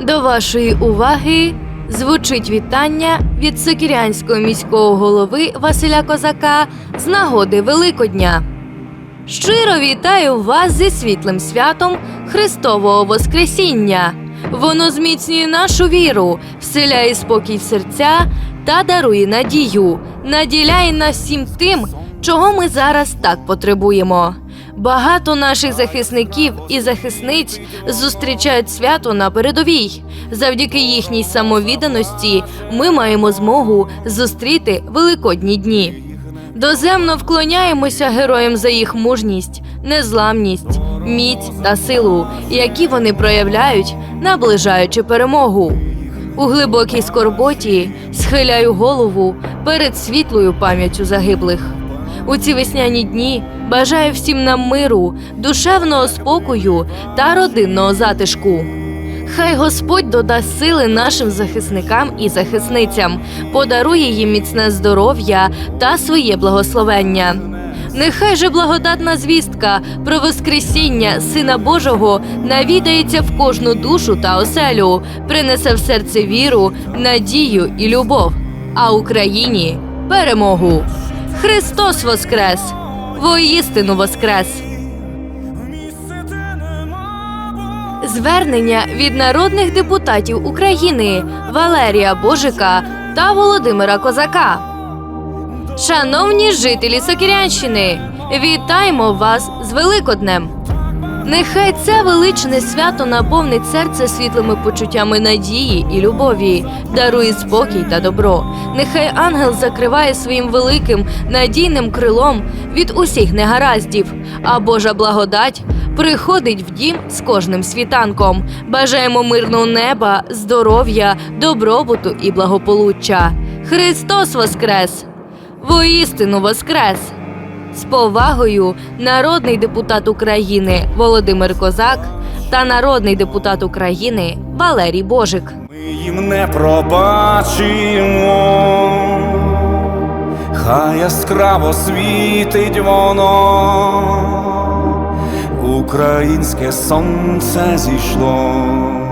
До вашої уваги звучить вітання від Сокірянського міського голови Василя Козака з нагоди Великодня. Щиро вітаю вас зі світлим святом Христового Воскресіння. Воно зміцнює нашу віру, вселяє спокій в серця та дарує надію, наділяє нас всім тим, чого ми зараз так потребуємо. Багато наших захисників і захисниць зустрічають свято на передовій. Завдяки їхній самовідданості ми маємо змогу зустріти великодні дні. Доземно вклоняємося героям за їх мужність, незламність, міць та силу, які вони проявляють, наближаючи перемогу. У глибокій скорботі схиляю голову перед світлою пам'яттю загиблих. У ці весняні дні бажаю всім нам миру, душевного спокою та родинного затишку. Хай Господь додасть сили нашим захисникам і захисницям, подарує їм міцне здоров'я та своє благословення. Нехай же благодатна звістка про Воскресіння Сина Божого навідається в кожну душу та оселю, принесе в серце віру, надію і любов, а Україні перемогу. Христос Воскрес! Воістину Воскрес! Звернення від народних депутатів України Валерія Божика та Володимира Козака. Шановні жителі Сокірянщини, вітаємо вас з Великоднем! Нехай це величне свято наповнить серце світлими почуттями надії і любові, дарує спокій та добро. Нехай ангел закриває своїм великим надійним крилом від усіх негараздів, а Божа благодать приходить в дім з кожним світанком. Бажаємо мирного неба, здоров'я, добробуту і благополуччя. Христос Воскрес! Воістину Воскрес! З повагою народний депутат України Володимир Козак та народний депутат України Валерій Божик. Ми їм не пробачимо, хай яскраво світить воно, українське сонце зійшло.